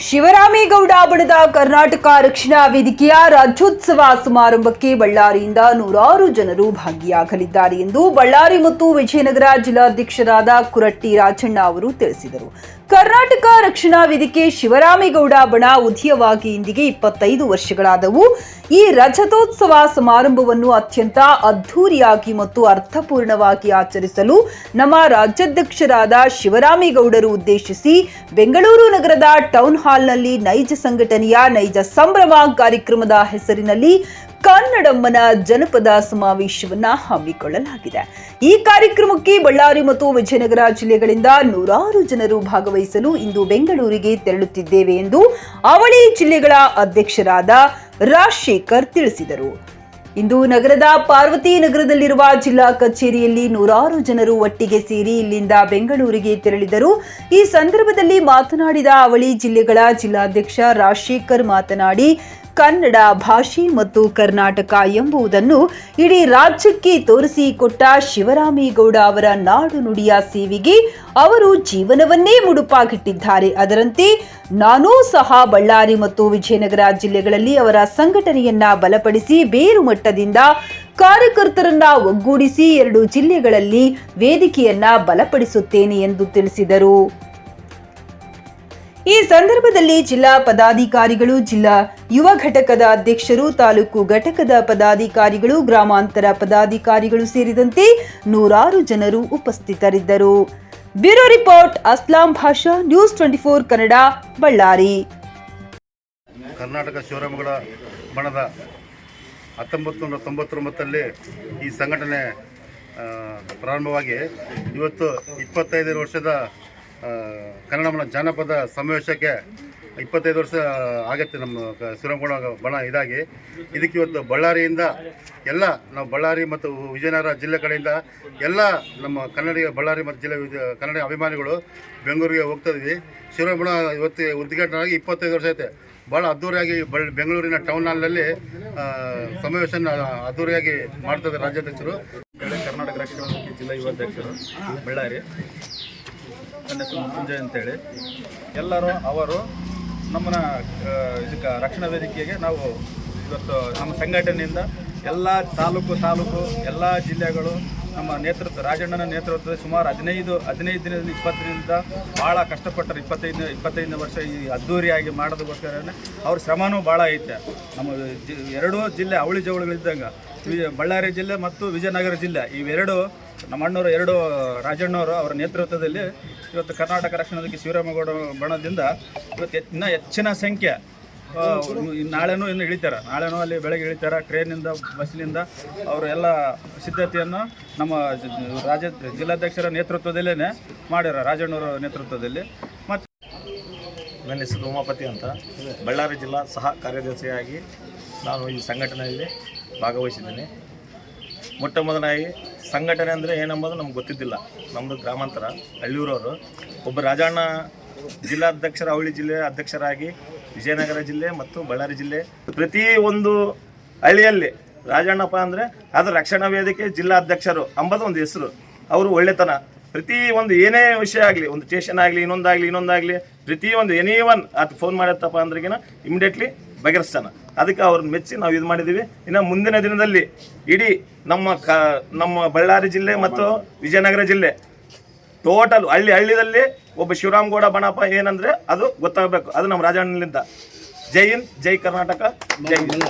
ಶಿವರಾಮೇಗೌಡ ಬಣದ ಕರ್ನಾಟಕ ರಕ್ಷಣಾ ವೇದಿಕೆಯ ರಾಜ್ಯೋತ್ಸವ ಸಮಾರಂಭಕ್ಕೆ ಬಳ್ಳಾರಿಯಿಂದ ನೂರಾರು ಜನರು ಭಾಗಿಯಾಗಲಿದ್ದಾರೆ ಎಂದು ಬಳ್ಳಾರಿ ಮತ್ತು ವಿಜಯನಗರ ಜಿಲ್ಲಾಧ್ಯಕ್ಷರಾದ ಕುರಟ್ಟಿ ರಾಜಣ್ಣ ಅವರು ತಿಳಿಸಿದರು. ಕರ್ನಾಟಕ ರಕ್ಷಣಾ ವೇದಿಕೆ ಶಿವರಾಮೇಗೌಡ ಬಣ ಉದಯವಾಗಿ ಇಂದಿಗೆ ಇಪ್ಪತ್ತೈದು ವರ್ಷಗಳಾದವು. ಈ ರಜತೋತ್ಸವ ಸಮಾರಂಭವನ್ನು ಅತ್ಯಂತ ಅದ್ಧೂರಿಯಾಗಿ ಮತ್ತು ಅರ್ಥಪೂರ್ಣವಾಗಿ ಆಚರಿಸಲು ನಮ್ಮ ರಾಜ್ಯಾಧ್ಯಕ್ಷರಾದ ಶಿವರಾಮೇಗೌಡರು ಉದ್ದೇಶಿಸಿ ಬೆಂಗಳೂರು ನಗರದ ಟೌನ್ ಹಾಲ್ನಲ್ಲಿ ನೈಜ ಸಂಘಟನೆಯ ನೈಜ ಸಂಭ್ರಮ ಕಾರ್ಯಕ್ರಮದ ಹೆಸರಿನಲ್ಲಿ ಕನ್ನಡಮ್ಮನ ಜನಪದ ಸಮಾವೇಶವನ್ನ ಹಮ್ಮಿಕೊಳ್ಳಲಾಗಿದೆ. ಈ ಕಾರ್ಯಕ್ರಮಕ್ಕೆ ಬಳ್ಳಾರಿ ಮತ್ತು ವಿಜಯನಗರ ಜಿಲ್ಲೆಗಳಿಂದ ನೂರಾರು ಜನರು ಭಾಗವಹಿಸಲು ಇಂದು ಬೆಂಗಳೂರಿಗೆ ತೆರಳುತ್ತಿದ್ದೇವೆ ಎಂದು ಅವಳಿ ಜಿಲ್ಲೆಗಳ ಅಧ್ಯಕ್ಷರಾದ ರಾಜಶೇಖರ್ ತಿಳಿಸಿದರು. ಇಂದು ನಗರದ ಪಾರ್ವತಿ ನಗರದಲ್ಲಿರುವ ಜಿಲ್ಲಾ ಕಚೇರಿಯಲ್ಲಿ ನೂರಾರು ಜನರು ಒಟ್ಟಿಗೆ ಸೇರಿ ಇಲ್ಲಿಂದ ಬೆಂಗಳೂರಿಗೆ ತೆರಳಿದರು. ಈ ಸಂದರ್ಭದಲ್ಲಿ ಮಾತನಾಡಿದ ಅವಳಿ ಜಿಲ್ಲೆಗಳ ಜಿಲ್ಲಾಧ್ಯಕ್ಷ ರಾಜಶೇಖರ್ ಮಾತನಾಡಿ ಕನ್ನಡ ಭಾಷೆ ಮತ್ತು ಕರ್ನಾಟಕ ಎಂಬುದನ್ನು ಇಡೀ ರಾಜ್ಯಕ್ಕೆ ತೋರಿಸಿಕೊಟ್ಟ ಶಿವರಾಮೇಗೌಡ ಅವರ ನಾಡು ನುಡಿಯ ಸೇವೆಗೆ ಅವರು ಜೀವನವನ್ನೇ ಮುಡುಪಾಗಿಟ್ಟಿದ್ದಾರೆ ಅದರಂತೆ ನಾನೂ ಸಹ ಬಳ್ಳಾರಿ ಮತ್ತು ವಿಜಯನಗರ ಜಿಲ್ಲೆಗಳಲ್ಲಿ ಅವರ ಸಂಘಟನೆಯನ್ನ ಬಲಪಡಿಸಿ ಬೇರು ಮಟ್ಟದಿಂದ ಕಾರ್ಯಕರ್ತರನ್ನ ಒಗ್ಗೂಡಿಸಿ ಎರಡು ಜಿಲ್ಲೆಗಳಲ್ಲಿ ವೇದಿಕೆಯನ್ನ ಬಲಪಡಿಸುತ್ತೇನೆ ಎಂದು ತಿಳಿಸಿದರು. ಈ ಸಂದರ್ಭದಲ್ಲಿ ಜಿಲ್ಲಾ ಪದಾಧಿಕಾರಿಗಳು, ಜಿಲ್ಲಾ ಯುವ ಘಟಕದ ಅಧ್ಯಕ್ಷರು, ತಾಲೂಕು ಘಟಕದ ಪದಾಧಿಕಾರಿಗಳು, ಗ್ರಾಮಾಂತರ ಪದಾಧಿಕಾರಿಗಳು ಸೇರಿದಂತೆ ನೂರಾರು ಜನರು ಉಪಸ್ಥಿತರಿದ್ದರು. Bureau report, Aslam Basha, news twenty four Kannada, Ballari. Karnataka ಶಿವರಾಮಗಳ ಬಣದ ಹತ್ತೊಂಬತ್ತು ನೂರ ಈ ಸಂಘಟನೆ ಪ್ರಾರಂಭವಾಗಿ ಇವತ್ತು ಇಪ್ಪತ್ತೈದು ವರ್ಷದ ಆ, ಕನ್ನಡ ಜಾನಪದ ಸಮಾವೇಶಕ್ಕೆ ಇಪ್ಪತ್ತೈದು ವರ್ಷ ಆಗತ್ತೆ ನಮ್ಮ ಶಿವರಾಮಗೌಡ ಬಣ ಇದಾಗಿ. ಇದಕ್ಕೆ ಇವತ್ತು ಬಳ್ಳಾರಿಯಿಂದ ಎಲ್ಲ ನಾವು ಬಳ್ಳಾರಿ ಮತ್ತು ವಿಜಯನಗರ ಜಿಲ್ಲೆ ಕಡೆಯಿಂದ ಎಲ್ಲ ನಮ್ಮ ಕನ್ನಡಿಗ ಬಳ್ಳಾರಿ ಮತ್ತು ಜಿಲ್ಲೆ ಕನ್ನಡ ಅಭಿಮಾನಿಗಳು ಬೆಂಗಳೂರಿಗೆ ಹೋಗ್ತಾ ಇದ್ವಿ. ಶಿವರಾಮಗೌಡ ಇವತ್ತು ಉದ್ಘಾಟನೆ ಆಗಿ ಇಪ್ಪತ್ತೈದು ವರ್ಷ ಐತೆ. ಭಾಳ ಅದ್ದೂರಿಯಾಗಿ ಬಳ್ಳಿ ಬೆಂಗಳೂರಿನ ಟೌನ್ ಹಾಲ್ನಲ್ಲಿ ಸಮಾವೇಶ ಸಮಾವೇಶನ ಅದ್ದೂರಿಯಾಗಿ ಮಾಡ್ತದೆ ರಾಜ್ಯಾಧ್ಯಕ್ಷರು. ಕರ್ನಾಟಕ ವೇದಿಕೆ ಜಿಲ್ಲಾ ಯುವಾಧ್ಯಕ್ಷರು ಬಳ್ಳಾರಿ. ನನ್ನ ಹೆಸರು ಅಂತೇಳಿ. ಎಲ್ಲರೂ ಅವರು ನಮ್ಮನ್ನ ಇದಕ್ಕೆ ರಕ್ಷಣಾ ವೇದಿಕೆಗೆ ನಾವು ಇವತ್ತು ನಮ್ಮ ಸಂಘಟನೆಯಿಂದ ಎಲ್ಲ ತಾಲೂಕು ತಾಲೂಕು, ಎಲ್ಲ ಜಿಲ್ಲೆಗಳು ನಮ್ಮ ನೇತೃತ್ವ, ರಾಜಣ್ಣನ ನೇತೃತ್ವದ ಸುಮಾರು ಹದಿನೈದು ಹದಿನೈದು ದಿನದಿಂದ ಇಪ್ಪತ್ತರಿಂದ ಭಾಳ ಕಷ್ಟಪಟ್ಟರು. ಇಪ್ಪತ್ತೈದು ಇಪ್ಪತ್ತೈದನೇ ವರ್ಷ ಈ ಅದ್ದೂರಿಯಾಗಿ ಮಾಡೋದಕ್ಕೋಸ್ಕರನೇ ಅವ್ರ ಶ್ರಮನೂ ಭಾಳ ಐತೆ. ನಮ್ಮ ಎರಡೂ ಜಿಲ್ಲೆ, ಅವಳಿ ಜವಳಿಗಳಿದ್ದಂಗೆ ಬಳ್ಳಾರಿ ಜಿಲ್ಲೆ ಮತ್ತು ವಿಜಯನಗರ ಜಿಲ್ಲೆ, ಇವೆರಡು ನಮ್ಮ ಅಣ್ಣವರು ಎರಡು ರಾಜಣ್ಣವರು ಅವರ ನೇತೃತ್ವದಲ್ಲಿ ಇವತ್ತು ಕರ್ನಾಟಕ ರಕ್ಷಣಾ ಶಿವರಾಮಗೌಡ ಬಣದಿಂದ ಇವತ್ತು ಇನ್ನೂ ಹೆಚ್ಚಿನ ಸಂಖ್ಯೆ ನಾಳೆನೂ ಇನ್ನು ಇಳಿತಾರೆ. ನಾಳೆನೂ ಅಲ್ಲಿ ಬೆಳಗ್ಗೆ ಇಳಿತಾರೆ. ಟ್ರೈನಿಂದ ಬಸ್ನಿಂದ ಅವರು ಎಲ್ಲ ಸಿದ್ಧತೆಯನ್ನು ನಮ್ಮ ರಾಜ್ಯ ಜಿಲ್ಲಾಧ್ಯಕ್ಷರ ನೇತೃತ್ವದಲ್ಲೇ ಮಾಡ್ಯಾರ, ರಾಜಣ್ಣವರ ನೇತೃತ್ವದಲ್ಲಿ. ಮತ್ತು ನನ್ನ ಹೆಸರು ಉಮಾಪತಿ ಅಂತ. ಬಳ್ಳಾರಿ ಜಿಲ್ಲಾ ಸಹ ಕಾರ್ಯದರ್ಶಿಯಾಗಿ ನಾನು ಈ ಸಂಘಟನೆಯಲ್ಲಿ ಭಾಗವಹಿಸಿದ್ದೀನಿ. ಮೊಟ್ಟ ಮೊದಲಾಗಿ ಸಂಘಟನೆ ಅಂದರೆ ಏನೆಂಬುದು ನಮ್ಗೆ ಗೊತ್ತಿದ್ದಿಲ್ಲ. ನಮ್ಮದು ಗ್ರಾಮಾಂತರ, ಹಳ್ಳಿಯೂರವರು. ಒಬ್ಬ ರಾಜಣ್ಣ ಜಿಲ್ಲಾಧ್ಯಕ್ಷರ, ಅವಳಿ ಜಿಲ್ಲೆಯ ಅಧ್ಯಕ್ಷರಾಗಿ ವಿಜಯನಗರ ಜಿಲ್ಲೆ ಮತ್ತು ಬಳ್ಳಾರಿ ಜಿಲ್ಲೆ ಪ್ರತಿ ಒಂದು ಹಳ್ಳಿಯಲ್ಲಿ ರಾಜಣ್ಣಪ್ಪ ಅಂದರೆ ಅದು ರಕ್ಷಣಾ ವೇದಿಕೆ ಜಿಲ್ಲಾಧ್ಯಕ್ಷರು ಅಂಬದು ಒಂದು ಹೆಸರು. ಅವರು ಒಳ್ಳೆತನ. ಪ್ರತಿ ಒಂದು ಏನೇ ವಿಷಯ ಆಗಲಿ, ಒಂದು ಸ್ಟೇಷನ್ ಆಗಲಿ, ಇನ್ನೊಂದಾಗಲಿ ಇನ್ನೊಂದಾಗಲಿ, ಪ್ರತಿ ಒಂದು ಎನಿ ಒನ್ ಅದು ಫೋನ್ ಮಾಡತ್ತಪ್ಪ ಅಂದ್ರಿಗಿನ ಇಮಿಡಿಯೇಟ್ಲಿ ಬಗೆಹರಿಸ್ತಾನ. ಅದಕ್ಕೆ ಅವ್ರನ್ನ ಮೆಚ್ಚಿ ನಾವು ಇದು ಮಾಡಿದ್ದೀವಿ. ಇನ್ನು ಮುಂದಿನ ದಿನದಲ್ಲಿ ಇಡೀ ನಮ್ಮ ಕ, ನಮ್ಮ ಬಳ್ಳಾರಿ ಜಿಲ್ಲೆ ಮತ್ತು ವಿಜಯನಗರ ಜಿಲ್ಲೆ ಟೋಟಲ್ ಹಳ್ಳಿ ಹಳ್ಳಿದಲ್ಲಿ ಒಬ್ಬ ಶಿವರಾಮಗೌಡ ಬಣಪ್ಪ ಏನಂದ್ರೆ ಅದು ಗೊತ್ತಾಗಬೇಕು. ಅದು ನಮ್ಮ ರಾಜಣ್ಣನಿಂದ ಜೈ ಹಿಂದ್, ಜೈ ಕರ್ನಾಟಕ, ಜೈ ಹಿಂದ್.